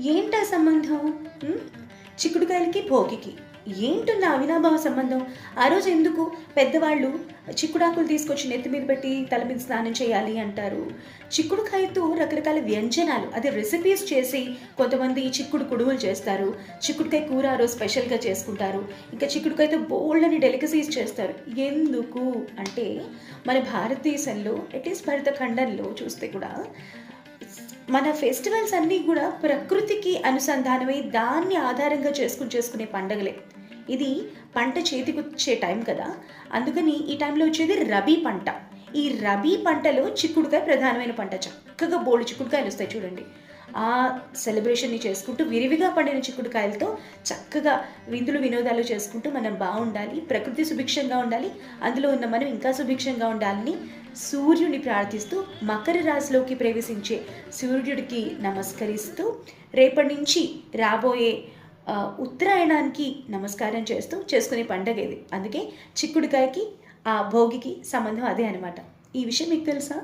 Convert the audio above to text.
ఏంటా సంబంధం? చిక్కుడుకాయలకి భోగికి. ఏంటున్న అవినాభావ సంబంధం? ఆ రోజు ఎందుకు పెద్దవాళ్ళు చిక్కుడాకులు తీసుకొచ్చి నెత్తి మీద పెట్టి తల మీద స్నానం చేయాలి అంటారు? చిక్కుడుకాయతో రకరకాల వ్యంజనాలు అదే రెసిపీస్ చేసి కొంతమంది చిక్కుడు కుడుములు చేస్తారు. చిక్కుడుకాయ కూర ఆ రోజు స్పెషల్గా చేసుకుంటారు. ఇంకా చిక్కుడుకాయతో బోల్డ్ అని డెలికసీస్ చేస్తారు. ఎందుకు? అంటే మన భారతదేశంలో అట్లీస్ట్ భారత ఖండంలో చూస్తే కూడా మన ఫెస్టివల్స్ అన్నీ కూడా ప్రకృతికి అనుసంధానమై దాన్ని ఆధారంగా చేసుకుని చేసుకునే పండగలే. ఇది పంట చేతికొచ్చే టైం కదా. అందుకని ఈ టైంలో వచ్చేది రబీ పంట. ఈ రబీ పంటలో చిక్కుడుకాయ ప్రధానమైన పంట చక్కగా బోల్డ్ చిక్కుడుకాయలు వస్తాయి చూడండి. ఆ సెలబ్రేషన్ని చేసుకుంటూ విరివిగా పండిన చిక్కుడుకాయలతో చక్కగా విందులు వినోదాలు చేసుకుంటూ మనం బాగుండాలి ప్రకృతి సుభిక్షంగా ఉండాలి అందులో ఉన్న మనం ఇంకా సుభిక్షంగా ఉండాలని సూర్యుని ప్రార్థిస్తూ మకర రాశిలోకి ప్రవేశించే సూర్యుడికి నమస్కరిస్తూ రేపటి నుంచి రాబోయే ఉత్తరాయణానికి నమస్కారం చేస్తూ చేసుకునే పండగ ఇది. అందుకే చిక్కుడుకాయకి భోగికి సంబంధం అదే అనమాట ఈ విషయం మీకు తెలుసా?